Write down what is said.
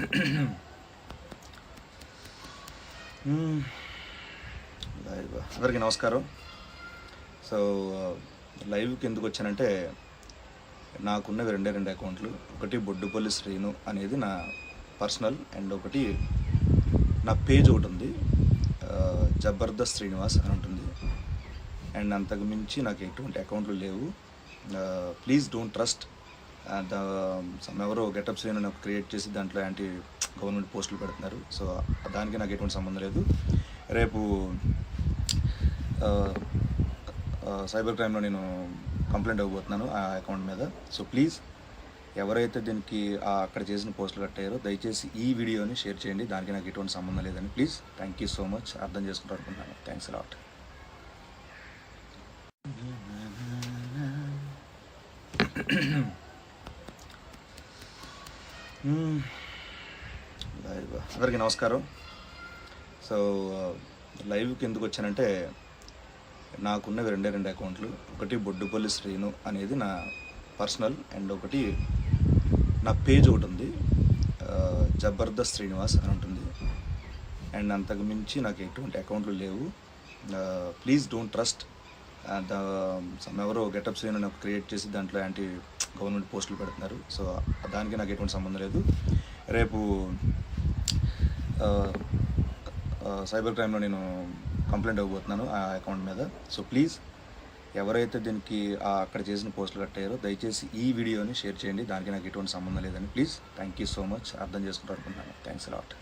Hmm. Live అందరికీ నమస్కారం. So లైవ్కి ఎందుకు వచ్చానంటే నాకున్నవి రెండే రెండు అకౌంట్లు. ఒకటి బొడ్డుపల్లి శ్రీను అనేది నా పర్సనల్ అండ్ ఒకటి నా పేజ్ ఒకటి ఉంది. జబర్దస్త్ శ్రీనివాస్ అని ఉంటుంది. అండ్ అంతకు మించి నాకు ఎటువంటి అకౌంట్లు లేవు. ప్లీజ్ డోంట్ ట్రస్ట్ Um, ఎవరో గెటప్ శ్రీను నాకు క్రియేట్ చేసి దాంట్లో యాంటీ గవర్నమెంట్ పోస్టులు పెడుతున్నారు. సో దానికి నాకు ఎటువంటి సంబంధం లేదు. రేపు uh, uh, సైబర్ క్రైమ్లో నేను కంప్లైంట్ ఇవ్వబోతున్నాను ఆ అకౌంట్ మీద. సో ప్లీజ్ ఎవరైతే దీనికి అక్కడ చేసిన పోస్టులు కట్టారో దయచేసి ఈ వీడియోని షేర్ చేయండి. దానికి నాకు ఎటువంటి సంబంధం లేదని. Please thank you so much అర్థం చేసుకుంటారు అనుకుంటున్నాను థ్యాంక్స్ లాట్ లైవ్ అందరికీ నమస్కారం. సో లైవ్కి ఎందుకు వచ్చానంటే నాకున్నవి రెండే రెండు అకౌంట్లు. ఒకటి బొడ్డుపల్లి శ్రీను అనేది నా పర్సనల్ అండ్ ఒకటి నా పేజ్ ఒకటి ఉంది. జబర్దస్త్ శ్రీనివాస్ అని ఉంటుంది. అండ్ అంతకు మించి నాకు ఎటువంటి అకౌంట్లు లేవు. Please don't trust. ఎవరో గెటప్ శ్రీను నాకు క్రియేట్ చేసి దాంట్లో యాంటీ గవర్నమెంట్ పోస్టులు పెడుతున్నారు. సో దానికి నాకు ఎటువంటి సంబంధం లేదు. రేపు సైబర్ క్రైమ్లో నేను కంప్లైంట్ ఇవ్వబోతున్నాను ఆ అకౌంట్ మీద. సో ప్లీజ్ ఎవరైతే దీనికి అక్కడ చేసిన పోస్టులు కట్టారో దయచేసి ఈ వీడియోని షేర్ చేయండి. దానికి నాకు ఎటువంటి సంబంధం లేదని please. Thank you so much. అర్థం చేసుకుంటారు అనుకుంటున్నాను థ్యాంక్స్ లాట్.